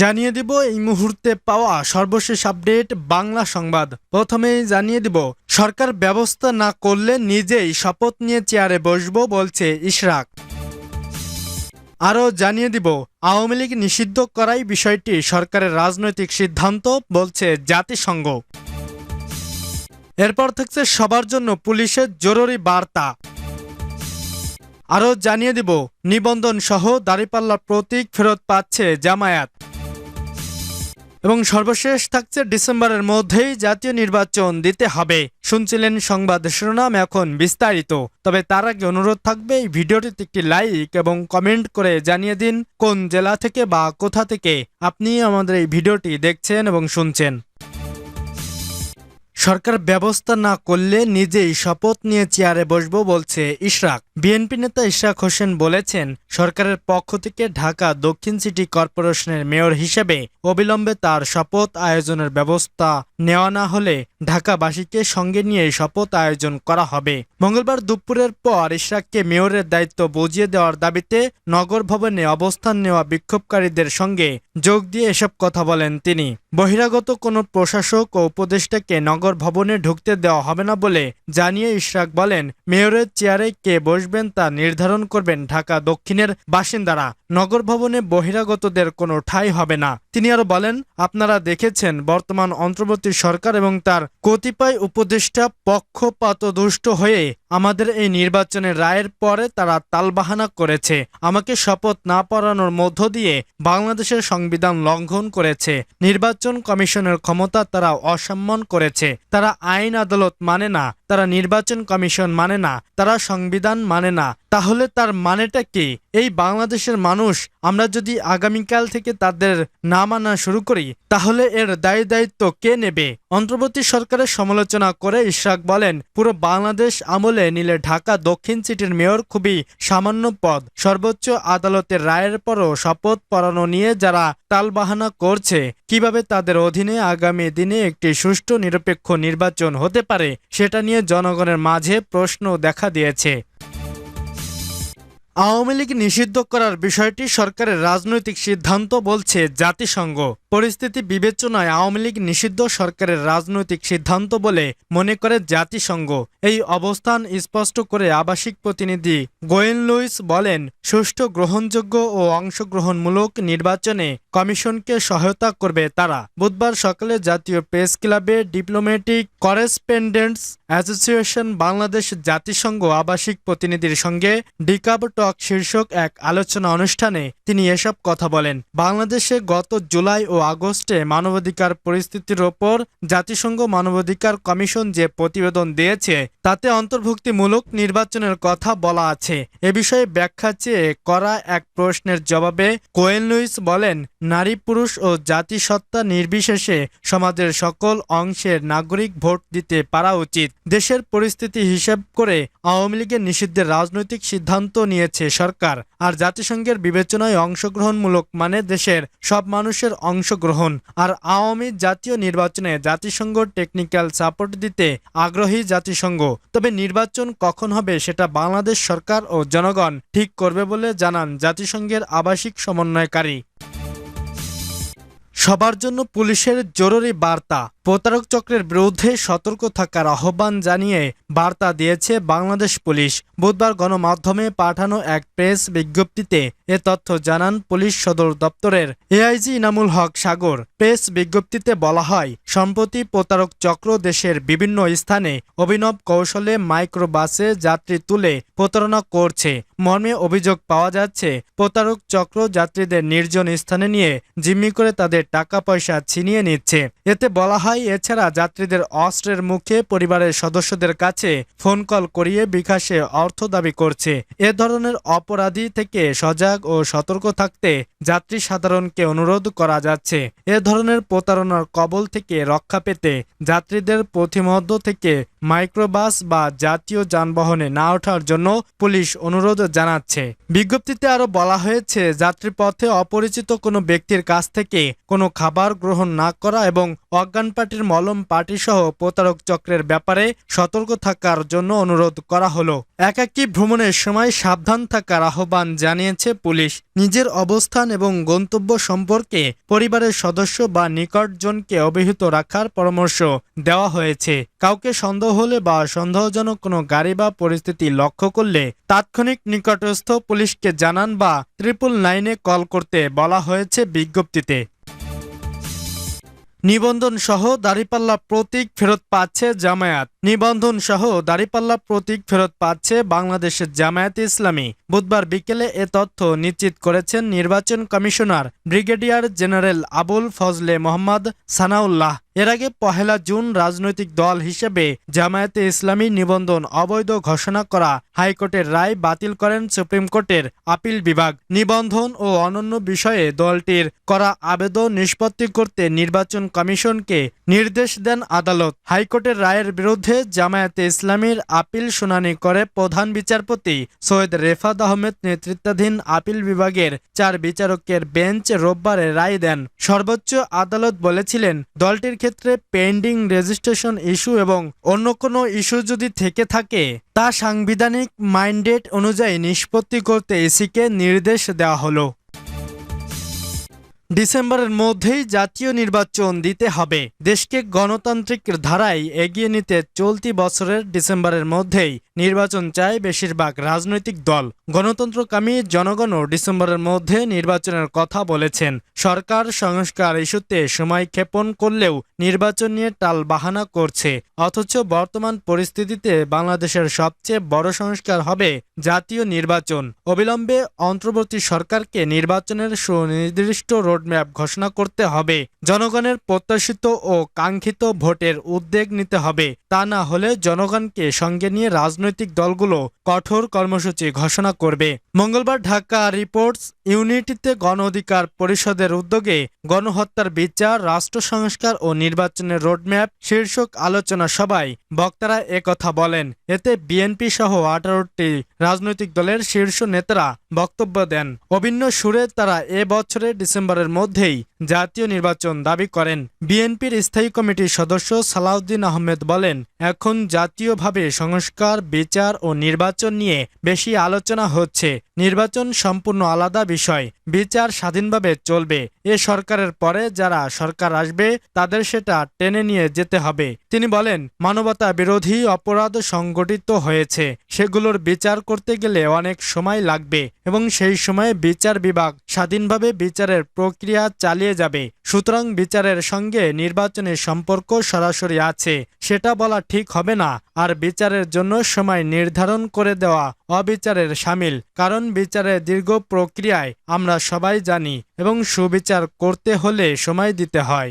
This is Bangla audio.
জানিয়ে দিব এই মুহূর্তে পাওয়া সর্বশেষ আপডেট বাংলা সংবাদ। প্রথমেই জানিয়ে দিব, সরকার ব্যবস্থা না করলে নিজেই শপথ নিয়ে চেয়ারে বসবো বলছে ইশরাক। আরও জানিয়ে দিব, আওয়ামী লীগ নিষিদ্ধ করাই বিষয়টি সরকারের রাজনৈতিক সিদ্ধান্ত বলছে জাতিসংঘ। এরপর থাকছে সবার জন্য পুলিশের জরুরি বার্তা। আরও জানিয়ে দিব নিবন্ধন সহ দাঁড়িপাল্লা প্রতীক ফেরত পাচ্ছে জামায়াত। এবং সর্বশেষ থাকছে ডিসেম্বরের মধ্যেই জাতীয় নির্বাচন দিতে হবে। শুনছিলেন সংবাদ শিরোনাম এখন বিস্তারিত। তবে তার আগে অনুরোধ থাকবে, এই ভিডিওটিতে একটি লাইক এবং কমেন্ট করে জানিয়ে দিন কোন জেলা থেকে বা কোথা থেকে আপনি আমাদের এই ভিডিওটি দেখছেন এবং শুনছেন। সরকার ব্যবস্থা না করলে নিজেই শপথ নিয়ে চেয়ারে বসবো বলছে ইশরাক। বিএনপি নেতা ইশরাক হোসেন বলেছেন সরকারের পক্ষ থেকে ঢাকা দক্ষিণ সিটি কর্পোরেশনের মেয়র হিসেবে অবিলম্বে তার শপথ আয়োজনের ব্যবস্থা নেওয়া না হলে ঢাকাবাসীকে সঙ্গে নিয়ে শপথ আয়োজন করা হবে। মঙ্গলবার দুপুরের পর ইশরাককে মেয়রের দায়িত্ব বুঝিয়ে দেওয়ার দাবিতে নগর ভবনে অবস্থান নেওয়া বিক্ষোভকারীদের সঙ্গে যোগ দিয়ে এসব কথা বলেন তিনি। বহিরাগত কোনো প্রশাসক ও উপদেষ্টাকে নগর ভবনে ঢুকতে দেওয়া হবে না বলে জানিয়ে ইশরাক বলেন, মেয়রের চেয়ারে কে বসবেন তা নির্ধারণ করবেন ঢাকা দক্ষিণের বাসিন্দারা, নগর ভবনে বহিরাগতদের কোনো ঠাঁই হবে না। তিনি আরও বলেন, আপনারা দেখেছেন, বর্তমান অন্তর্বর্তী সরকার এবং তার কতিপয় উপদেষ্টা পক্ষপাতদুষ্ট হয়ে আমাদের এই নির্বাচনের রায়ের পরে তারা তালবাহানা করেছে। আমাকে শপথ না পড়ানোর মধ্য দিয়ে বাংলাদেশের সংবিধান লঙ্ঘন করেছে। নির্বাচন কমিশনের ক্ষমতা তারা অসম্মান করেছে। তারা আইন আদালত মানে না, তারা নির্বাচন কমিশন মানে না, তারা সংবিধান মানে না। তাহলে তার মানেটা কি? এই বাংলাদেশের মানুষ আমরা যদি আগামীকাল থেকে তাদের নাম আনা শুরু করি, তাহলে এর দায়ী দায়িত্ব কে নেবে? অন্তর্বর্তী সরকারের সমালোচনা করে ইশরাক বলেন, পুরো বাংলাদেশ আমলে নিলে ঢাকা দক্ষিণ সিটির মেয়র খুবই সামান্য পদ। সর্বোচ্চ আদালতের রায়ের পরও শপথ পড়ানো নিয়ে যারা তালবাহানা করছে, কীভাবে তাদের অধীনে আগামী দিনে একটি সুষ্ঠু নিরপেক্ষ নির্বাচন হতে পারে, সেটা নিয়ে জনগণের মাঝে প্রশ্ন দেখা দিয়েছে। আওয়ামী লীগ নিষিদ্ধ করার বিষয়টি সরকারের রাজনৈতিক সিদ্ধান্ত বলছে জাতিসংঘ। পরিস্থিতি বিবেচনায় আওয়ামী লীগ নিষিদ্ধ সরকারের রাজনৈতিক সিদ্ধান্ত বলে মনে করে জাতিসংঘ। এই অবস্থান স্পষ্ট করে আবাসিক প্রতিনিধি গোয়েন লুইস বলেন, সুষ্ঠু গ্রহণযোগ্য ও অংশগ্রহণমূলক নির্বাচনে কমিশনকে সহায়তা করবে তারা। বুধবার সকালে জাতীয় প্রেস ক্লাবে ডিপ্লোম্যাটিক করেসপেন্ডেন্টস অ্যাসোসিয়েশন বাংলাদেশ জাতিসংঘ আবাসিক প্রতিনিধির সঙ্গে ডিকাব টক শীর্ষক এক আলোচনা অনুষ্ঠানে তিনি এসব কথা বলেন। বাংলাদেশে গত জুলাই ও আগস্টে মানবাধিকার পরিস্থিতির ওপর জাতিসংঘ মানবাধিকার কমিশন যে প্রতিবেদন দিয়েছে, তাতে অন্তর্ভুক্তিমূলক নির্বাচনের কথা বলা আছে। এ বিষয়ে ব্যাখ্যা চেয়ে করা এক প্রশ্নের জবাবে কোয়েন লুইস বলেন, নারী, পুরুষ ও জাতিসত্তা নির্বিশেষে সমাজের সকল অংশের নাগরিক ভোট দিতে পারা উচিত। দেশের পরিস্থিতি হিসেব করে আওয়ামী লীগের নিষিদ্ধের রাজনৈতিক সিদ্ধান্ত নিয়েছে সরকার, আর জাতিসংঘের বিবেচনায় অংশগ্রহণমূলক মানে দেশের সব মানুষের অংশগ্রহণ, আর আওয়ামী জাতীয় নির্বাচনে জাতিসংঘ টেকনিক্যাল সাপোর্ট দিতে আগ্রহী জাতিসংঘ। তবে নির্বাচন কখন হবে সেটা বাংলাদেশ সরকার ও জনগণ ঠিক করবে বলে জানান জাতিসংঘের আবাসিক সমন্বয়কারী। সবার জন্য পুলিশের জরুরি বার্তা। প্রতারক চক্রের বিরুদ্ধে সতর্ক থাকার আহ্বান জানিয়ে বার্তা দিয়েছে বাংলাদেশ পুলিশ। বুধবার গণমাধ্যমে পাঠানো এক প্রেস বিজ্ঞপ্তিতে এ তথ্য জানান পুলিশ সদর দপ্তরের এআইজি ইনামুল হক সাগর। প্রেস বিজ্ঞপ্তিতে বলা হয়, সম্প্রতি প্রতারক চক্র দেশের বিভিন্ন স্থানে অভিনব কৌশলে মাইক্রোবাসে যাত্রী তুলে প্রতারণা করছে। মর্মে অভিযোগ পাওয়া যাচ্ছে, প্রতারক চক্র যাত্রীদের নির্জন স্থানে নিয়ে জিম্মি করে তাদের টাকা পয়সা ছিনিয়ে নিচ্ছে। এতে বলা হয়, এছাড়া যাত্রীদের অস্ত্রের মুখে পরিবারের সদস্যদের কাছে ফোন কল করিয়ে বিকাশে অর্থ দাবি করছে। এ ধরনের অপরাধী থেকে সজাগ ও সতর্ক থাকতে যাত্রী সাধারণকে অনুরোধ করা যাচ্ছে। এ ধরনের প্রতারণার কবল থেকে রক্ষা পেতে যাত্রীদের পথিমধ্য থেকে মাইক্রোবাস বা জাতীয় যানবাহনে না ওঠার জন্য পুলিশ অনুরোধ জানাচ্ছে। বিজ্ঞপ্তিতে আরও বলা হয়েছে, যাত্রীপথে অপরিচিত কোনো ব্যক্তির কাছ থেকে কোনো খাবার গ্রহণ না করা এবং অজ্ঞান পার্টির মলম পার্টি সহ প্রতারক চক্রের ব্যাপারে সতর্ক থাকার জন্য অনুরোধ করা হলো। একাকী ভ্রমণের সময় সাবধান থাকার আহ্বান জানিয়েছে পুলিশ। নিজের অবস্থান এবং গন্তব্য সম্পর্কে পরিবারের সদস্য বা নিকটজনকে অবহিত রাখার পরামর্শ দেওয়া হয়েছে। কাউকে সন্দেহ হলে বা সন্দেহজনক কোনো গাড়ি বা পরিস্থিতি লক্ষ্য করলে তাৎক্ষণিক নিকটস্থ পুলিশকে জানান বা ট্রিপল নাইনে কল করতে বলা হয়েছে বিজ্ঞপ্তিতে। নিবন্ধন সহ দাড়িপাল্লা প্রতীক ফেরত পাচ্ছে জামায়াত। নিবন্ধন সহ দাড়িপাল্লা প্রতীক ফেরত পাচ্ছে বাংলাদেশের জামায়াত ইসলামী। বুধবার বিকেলে এ তথ্য নিশ্চিত করেছেন নির্বাচন commissioner brigadier general Abul Fazle Mohammad Sanaullah. এর আগে পহেলা জুন রাজনৈতিক দল হিসেবে জামায়াতে ইসলামী নিবন্ধন অবৈধ ঘোষণা করা হাইকোর্টের রায় বাতিল করেন সুপ্রিম কোর্টের আপিল বিভাগ। নিবন্ধন ও অনন্য বিষয়ে দলটির করা আবেদন নিষ্পত্তি করতে নির্বাচন কমিশনকে নির্দেশ দেন আদালত। হাইকোর্টের রায়ের বিরুদ্ধে জামায়াতে ইসলামীর আপিল শুনানি করে প্রধান বিচারপতি সৈয়দ রেফাত আহমেদ নেতৃত্বাধীন আপিল বিভাগের চার বিচারকের বেঞ্চ রোববারে রায় দেন। সর্বোচ্চ আদালত বলেছিলেন, দলটির ক্ষেত্রে পেন্ডিং রেজিস্ট্রেশন ইস্যু এবং অন্য কোনো ইস্যু যদি থেকে থাকে, তা সাংবিধানিক মাইন্ডেট অনুযায়ী নিষ্পত্তি করতে এসিকে নির্দেশ দেওয়া হলো। ডিসেম্বরের মধ্যেই জাতীয় নির্বাচন দিতে হবে। দেশকে গণতান্ত্রিক ধারায় এগিয়ে নিতে চলতি বছরের ডিসেম্বরের মধ্যেই নির্বাচন চায় বেশিরভাগ রাজনৈতিক দল। গণতন্ত্রকামী জনগণও ডিসেম্বরের মধ্যে নির্বাচনের কথা বলেছেন। সরকার সংস্কার ইস্যুতে সময় ক্ষেপণ করলেও নির্বাচন নিয়ে টাল বাহানা করছে। অথচ বর্তমান পরিস্থিতিতে বাংলাদেশের সবচেয়ে বড় সংস্কার হবে জাতীয় নির্বাচন। অবিলম্বে অন্তর্বর্তী সরকারকে নির্বাচনের সুনির্দিষ্ট রোডম্যাপ ঘোষণা করতে হবে। জনগণের প্রত্যাশিত ও কাঙ্ক্ষিত ভোটের উদ্যোগ নিতে হবে। তা না হলে জনগণকে সঙ্গে নিয়ে রাজনৈতিক দলগুলো কঠোর কর্মসূচি ঘোষণা করবে। মঙ্গলবার ঢাকা রিপোর্টস ইউনিটিতে গণ অধিকার পরিষদের উদ্যোগে গণহত্যার বিচার, রাষ্ট্র সংস্কার ও নির্বাচনের রোডম্যাপ শীর্ষক আলোচনা সভায় বক্তারা একথা বলেন। এতে বিএনপি সহ আঠারোটি রাজনৈতিক দলের শীর্ষ নেতারা বক্তব্য দেন। অভিন্ন সুরে তারা এ বছরের ডিসেম্বরের মধ্যেই জাতীয় নির্বাচন দাবি করেন। বিএনপির স্থায়ী কমিটির সদস্য সালাউদ্দিন আহমেদ বলেন, এখন জাতীয়ভাবে সংস্কার, বিচার ও নির্বাচন নিয়ে বেশি আলোচনা হচ্ছে। নির্বাচন সম্পূর্ণ আলাদা বিষয়। বিচার স্বাধীনভাবে চলবে। এ সরকারের পরে যারা সরকার আসবে, তাদের সেটা টেনে নিয়ে যেতে হবে। তিনি বলেন, মানবতা বিরোধী অপরাধ সংগঠিত হয়েছে। সেগুলোর বিচার করতে গেলে অনেক সময় লাগবে এবং সেই সময়ে বিচার বিভাগ স্বাধীনভাবে বিচারের প্রক্রিয়া চালিয়ে যাবে। সুতরাং বিচারের সঙ্গে নির্বাচনের সম্পর্ক সরাসরি আছে। সেটা বলা ঠিক হবে না। আর বিচারের জন্য সময় নির্ধারণ করে দেওয়া অবিচারের সামিল। কারণ বিচারের দীর্ঘ প্রক্রিয়ায় আমরা সবাই জানি এবং সুবিচার করতে হলে সময় দিতে হয়।